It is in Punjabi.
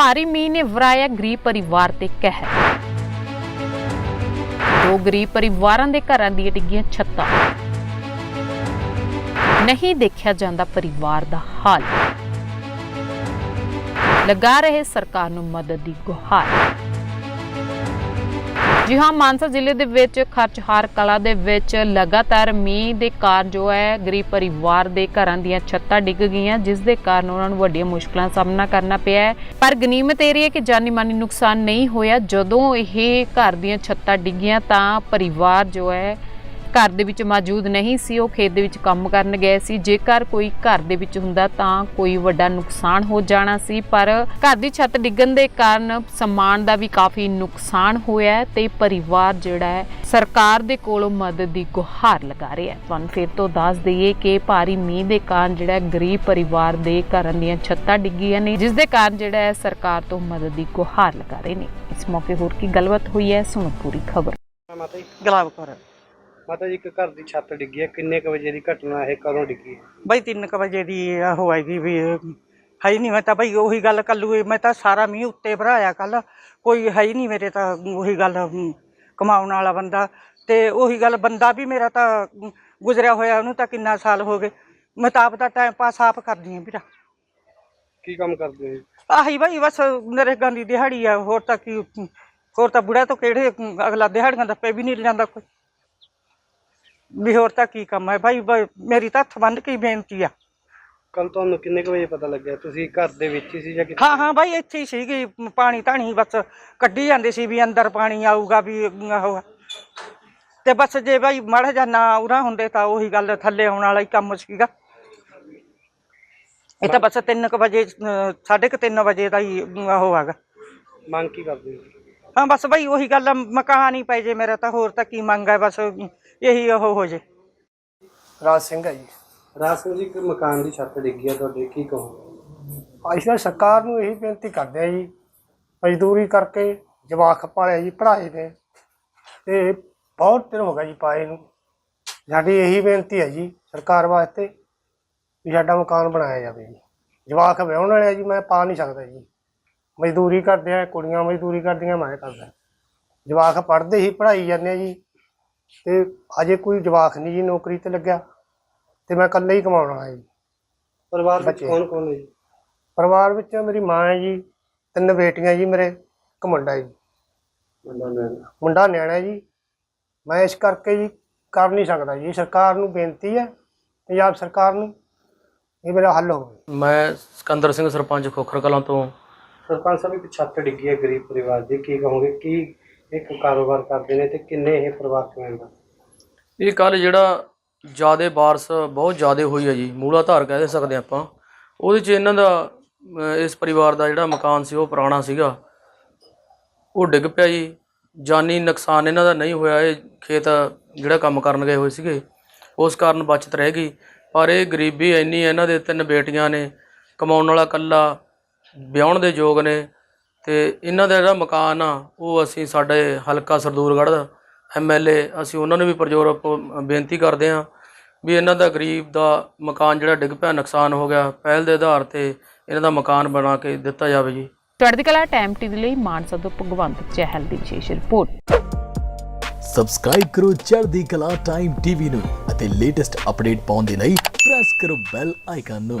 ਭਾਰੀ ਮੀਂਹ ਨੇ ਵਰਾਇਆ ਗਰੀਬ ਪਰਿਵਾਰ ਤੇ ਕਹਿਰ। ਦੋ ਗਰੀਬ ਪਰਿਵਾਰਾਂ ਦੇ ਘਰਾਂ ਦੀਆਂ ਡਿੱਗੀਆਂ ਛੱਤਾਂ। ਨਹੀਂ ਦੇਖਿਆ ਜਾਂਦਾ ਪਰਿਵਾਰ ਦਾ ਹਾਲ। ਲਗਾ ਰਹੇ ਸਰਕਾਰ ਨੂੰ ਮਦਦ ਦੀ ਗੁਹਾਰ। ਜੀ ਹਾਂ, ਮਾਨਸਾ ਜ਼ਿਲ੍ਹੇ ਦੇ ਵਿੱਚ ਖਰਚਹਾਰ ਕਲਾ ਦੇ ਵਿੱਚ ਲਗਾਤਾਰ ਮੀਂਹ ਦੇ ਕਾਰਨ ਜੋ ਹੈ, ਗਰੀਬ ਪਰਿਵਾਰ ਦੇ ਘਰਾਂ ਦੀਆਂ ਛੱਤਾਂ ਡਿੱਗ ਗਈਆਂ, ਜਿਸ ਦੇ ਕਾਰਨ ਉਹਨਾਂ ਨੂੰ ਵੱਡੀਆਂ ਮੁਸ਼ਕਲਾਂ ਦਾ ਸਾਹਮਣਾ ਕਰਨਾ ਪਿਆ ਹੈ। ਪਰ ਗਨੀਮਤ ਇਹ ਰਹੀ ਹੈ ਕਿ ਜਾਨੀ ਮਾਨੀ ਨੁਕਸਾਨ ਨਹੀਂ ਹੋਇਆ। ਜਦੋਂ ਇਹ ਘਰ ਦੀਆਂ ਛੱਤਾਂ ਡਿੱਗੀਆਂ ਤਾਂ ਪਰਿਵਾਰ ਜੋ ਹੈ ਘਰ ਦੇ ਵਿੱਚ ਮੌਜੂਦ ਨਹੀਂ ਸੀ, ਉਹ ਖੇਤ ਦੇ ਵਿੱਚ ਕੰਮ ਕਰਨ ਗਏ ਸੀ। ਜੇਕਰ ਕੋਈ ਘਰ ਦੇ ਵਿੱਚ ਹੁੰਦਾ ਤਾਂ ਕੋਈ ਵੱਡਾ ਨੁਕਸਾਨ ਹੋ ਜਾਣਾ ਸੀ, ਪਰ ਘਰ ਦੀ ਛੱਤ ਡਿੱਗਣ ਦੇ ਕਾਰਨ ਸਮਾਨ ਦਾ ਵੀ ਕਾਫੀ ਨੁਕਸਾਨ ਹੋਇਆ ਤੇ ਪਰਿਵਾਰ ਜਿਹੜਾ ਹੈ, ਸਰਕਾਰ ਦੇ ਕੋਲੋਂ ਮਦਦ ਦੀ ਗੁਹਾਰ ਲਗਾ ਰਿਹਾ ਹੈ। ਤੁਹਾਨੂੰ ਫਿਰ ਤੋਂ ਦੱਸ ਦਈਏ ਕਿ ਭਾਰੀ ਮੀਂਹ ਦੇ ਕਾਰਨ ਜਿਹੜਾ ਗਰੀਬ ਪਰਿਵਾਰ ਦੇ ਘਰਾਂ ਦੀਆਂ ਛੱਤਾਂ ਡਿੱਗੀਆਂ ਨੇ, ਜਿਸ ਦੇ ਕਾਰਨ ਜਿਹੜਾ ਹੈ ਸਰਕਾਰ ਤੋਂ ਮਦਦ ਦੀ ਗੁਹਾਰ ਲਗਾ ਰਹੇ ਨੇ। ਇਸ ਮੌਕੇ ਹੋਰ ਕੀ ਗੱਲਬਾਤ ਹੋਈ ਹੈ, ਸੁਣੋ ਪੂਰੀ ਖਬਰ। ਮਾਤਾ ਕੌਰ। ਮਾਤਾ ਜੀ ਇੱਕ ਘਰ ਦੀ ਛੱਤ ਡਿੱਗੀ ਹੈ। ਕਿੰਨੇ ਕੁ ਵਜੇ ਦੀ ਘਟਨਾ ਇਹ ਕਦੋਂ ਡਿੱਗੀ ਹੈ? ਬਈ 3 ਵਜੇ ਦੀ ਉਹ ਹੈਗੀ ਵੀ ਹੈ ਹੀ ਨਹੀਂ। ਮੈਂ ਤਾਂ ਬਈ ਉਹੀ ਗੱਲ ਕੱਲੂ ਮੈਂ ਤਾਂ ਸਾਰਾ ਮੀਂਹ ਉੱਤੇ ਭਰਾਇਆ ਕੱਲ ਕੋਈ ਹੈ ਹੀ ਨਹੀਂ ਮੇਰੇ ਤਾਂ ਉਹੀ ਗੱਲ ਕਮਾਉਣ ਵਾਲਾ ਬੰਦਾ। ਤੇ ਉਹੀ ਗੱਲ ਬੰਦਾ ਵੀ ਮੇਰਾ ਤਾਂ ਗੁਜ਼ਰਿਆ ਹੋਇਆ ਉਹਨੂੰ ਤਾਂ ਕਿੰਨਾ ਸਾਲ ਹੋ ਗਏ। ਮੈਂ ਤਾਂ ਆਪ ਦਾ ਟਾਈਮ ਪਾਸ ਆਪ ਕਰਦੀ ਹਾਂ ਵੀਰਾ। ਕੀ ਕੰਮ ਕਰਦੇ ਹੋ? ਆਹੀ ਬਈ ਬਸ ਨਰੇਗਾ ਦੀ ਦਿਹਾੜੀ ਆ। ਹੋਰ ਤਾਂ ਕੀ ਹੋਰ ਤਾਂ ਬੁੜਾ ਤੋਂ ਕਿਹੜੇ ਅਗਲਾ ਦਿਹਾੜੀਆਂ ਦਾ ਪੈ ਵੀ ਨਹੀਂ ਜਾਂਦਾ ਕੋਈ। ਵੀ ਹੋਰ ਤਾਂ ਕੀ ਕੰਮ ਹੈ? ਭਾਈ ਬ- ਮੇਰੀ ਤਾਂ ਹੱਥ ਬੰਨ ਕੇ ਹੀ ਬੇਨਤੀ ਆ। ਕੱਲ ਤੁਹਾਨੂੰ ਕਿੰਨੇ ਕੁ ਵਜੇ ਪਤਾ ਲੱਗਿਆ? ਤੁਸੀਂ ਘਰ ਦੇ ਵਿੱਚ ਹੀ ਸੀ ਜਾਂ ਕਿੱਥੇ? ਹਾਂ ਹਾਂ ਬਾਈ ਇੱਥੇ ਹੀ ਸੀਗੀ। ਪਾਣੀ ਧਾਣੀ ਬਸ ਕੱਢੀ ਜਾਂਦੇ ਸੀ ਵੀ ਅੰਦਰ ਪਾਣੀ ਆਊਗਾ ਵੀ ਉਹ। ਤੇ ਬਸ ਜੇ ਬਾਈ ਮਾੜਾ ਜਿਹਾ ਨਾ ਉਰਾ ਹੁੰਦੇ ਤਾਂ ਉਹੀ ਗੱਲ ਥੱਲੇ ਆਉਣ ਵਾਲਾ ਹੀ ਕੰਮ ਸੀਗਾ। ਇਹ ਤਾਂ ਬਸ 3 ਵਜੇ ਅਹ, ਸਾਢੇ ਕੁ ਤਿੰਨ ਵਜੇ ਦਾ ਹੀ ਉਹ ਹੈਗਾ। ਮੰਗ ਕੀ ਕਰਦੇ ਹੋ? ਹਾਂ ਬਸ ਬਾਈ ਉਹੀ ਗੱਲ ਆ, ਮਕਾਨ ਹੀ ਪੈ ਜੇ ਮੇਰਾ ਤਾਂ ਹੋਰ ਤਾਂ ਕੀ ਮੰਗ ਹੈ? ਬਸ ਇਹੀ ਉਹ ਹੋ ਜੇ। ਰਾਜ ਸਿੰਘ ਹੈ ਜੀ। ਰਾਜ ਸਿੰਘ ਜੀ ਇੱਕ ਮਕਾਨ ਦੀ ਛੱਤ ਡਿੱਗੀ ਹੈ ਤੁਹਾਡੇ ਕੀ ਕਹੋ ਅਸੀਂ ਤਾਂ ਸਰਕਾਰ ਨੂੰ ਇਹੀ ਬੇਨਤੀ ਕਰਦੇ ਆ ਜੀ ਮਜ਼ਦੂਰੀ ਕਰਕੇ ਜਵਾਕ ਪਾਲਿਆ ਜੀ ਪੜ੍ਹਾਏ ਨੇ। ਤੇ ਬਹੁਤ ਦਿਨ ਹੋ ਗਿਆ ਜੀ ਪਾਏ ਨੂੰ। ਸਾਡੀ ਇਹੀ ਬੇਨਤੀ ਹੈ ਜੀ ਸਰਕਾਰ ਵਾਸਤੇ ਵੀ ਸਾਡਾ ਮਕਾਨ ਬਣਾਇਆ ਜਾਵੇ ਜੀ। ਜਵਾਕ ਵਿਆਹੁਣ ਵਾਲੇ ਆ ਜੀ ਮੈਂ ਪਾ ਨਹੀਂ ਸਕਦਾ ਜੀ। ਮਜ਼ਦੂਰੀ ਕਰਦੇ ਆ ਕੁੜੀਆਂ ਮਜ਼ਦੂਰੀ ਕਰਦੀਆਂ ਮੈਂ ਕਰਦਾ। ਜਵਾਕ ਪੜ੍ਹਦੇ ਹੀ ਪੜ੍ਹਾਈ ਜਾਂਦੇ ਆ ਜੀ। ਤੇ ਅਜੇ ਕੋਈ ਜਵਾਕ ਨਹੀਂ ਜੀ ਨੌਕਰੀ ਤੇ ਲੱਗਿਆ ਤੇ ਮੈਂ ਇਕੱਲੇ ਹੀ ਕਮਾਉਣ ਵਾਲਾ ਜੀ। ਪਰਿਵਾਰ ਵਿੱਚ ਬੱਚੇ। ਕੌਣ ਕੌਣ ਹੈ ਜੀ? ਪਰਿਵਾਰ ਵਿੱਚ ਮੇਰੀ ਮਾਂ ਹੈ ਜੀ ਤਿੰਨ ਬੇਟੀਆਂ ਜੀ ਮੇਰੇ ਇੱਕ ਮੁੰਡਾ ਜੀ। ਮੁੰਡਾ ਨਿਆਣਾ। ਹੈ ਜੀ। ਮੈਂ ਇਸ ਕਰਕੇ ਜੀ ਕਰ ਨਹੀਂ ਸਕਦਾ ਜੀ। ਸਰਕਾਰ ਨੂੰ ਬੇਨਤੀ ਹੈ ਪੰਜਾਬ ਸਰਕਾਰ ਨੂੰ ਇਹ ਮੇਰਾ ਹੱਲ ਹੋਵੇ। ਮੈਂ ਸਿਕੰਦਰ ਸਿੰਘ ਸਰਪੰਚ ਖੋਖਰ ਕਲਾਂ ਤੋਂ। ਸਰਪੰਚ ਸਾਹਿਬ ਇੱਕ ਛੱਤ ਡਿੱਗੀ ਹੈ ਗਰੀਬ ਪਰਿਵਾਰ ਦੀ। ਕੀ ਕਹੋਗੇ? ਕੀ ਇੱਕ ਕਾਰੋਬਾਰ ਕਰਦੇ ਨੇ ਤੇ ਕਿੰਨੇ ਇਹ ਪਰਿਵਾਰ ਚ ਮੈਂਬਰ ਇਹ ਕੱਲ ਜਿਹੜਾ ਜਿਆਦੇ ਬਾਰਸ਼ ਬਹੁਤ ਜਿਆਦੇ ਹੋਈ ਹੈ ਜੀ ਮੂਲਾ ਧਾਰ ਕਹਿ ਦੇ ਸਕਦੇ ਆਪਾਂ। ਉਹਦੇ 'ਚ ਇਹਨਾਂ ਦਾ ਅਹ, ਇਸ ਪਰਿਵਾਰ ਦਾ ਜਿਹੜਾ ਮਕਾਨ ਸੀ ਉਹ ਪੁਰਾਣਾ ਸੀਗਾ। ਉਹ ਡਿੱਗ ਪਿਆ ਜੀ। ਜਾਨੀ ਨੁਕਸਾਨ ਇਹਨਾਂ ਦਾ ਨਹੀਂ ਹੋਇਆ ਇਹ ਖੇਤ ਜਿਹੜਾ ਕੰਮ ਕਰਨ ਗਏ ਹੋਏ ਸੀਗੇ। ਉਸ ਕਾਰਨ ਬਚਤ ਰਹਿ ਗਈ। ਪਰ ਇਹ ਗਰੀਬੀ ਇੰਨੀ ਹੈ ਇਹਨਾਂ ਦੇ ਤਿੰਨ ਬੇਟੀਆਂ ਨੇ ਕਮਾਉਣ ਵਾਲਾ ਇਕੱਲਾ ਵਿਆਹਣ ਦੇ ਯੋਗ ਨੇ। ਤੇ ਇਹਨਾਂ ਦਾ ਜਿਹੜਾ ਮਕਾਨ ਆ ਉਹ ਅਸੀਂ ਸਾਡੇ ਹਲਕਾ ਸਰਦੂਰਗੜ੍ਹ ਦਾ ਐਮਐਲਏ ਅਸੀਂ ਉਹਨਾਂ ਨੂੰ ਵੀ ਪ੍ਰਜੋਰ ਬੇਨਤੀ ਕਰਦੇ ਹਾਂ ਵੀ ਇਹਨਾਂ ਦਾ ਗਰੀਬ ਦਾ ਮਕਾਨ ਜਿਹੜਾ ਡਿੱਗ ਪਿਆ ਨੁਕਸਾਨ ਹੋ ਗਿਆ ਪਹਿਲ ਦੇ ਆਧਾਰ ਤੇ ਇਹਨਾਂ ਦਾ ਮਕਾਨ ਬਣਾ ਕੇ ਦਿੱਤਾ ਜਾਵੇ ਜੀ। ਤੁਹਾਡੀ ਕਲਾ ਟਾਈਮ ਟੀਵੀ ਲਈ ਮਾਨਸਾ ਤੋਂ ਭਗਵੰਤ ਚਹਿਲ ਦੀ ਵਿਸ਼ੇਸ਼ ਰਿਪੋਰਟ। ਸਬਸਕ੍ਰਾਈਬ ਕਰੋ ਚੜ੍ਹਦੀ ਕਲਾ ਟਾਈਮ ਟੀਵੀ ਨੂੰ ਅਤੇ ਲੇਟੈਸਟ ਅਪਡੇਟ ਪਾਉਣ ਦੇ ਲਈ ਪ੍ਰੈਸ ਕਰੋ ਬੈਲ ਆਈਕਨ ਨੂੰ।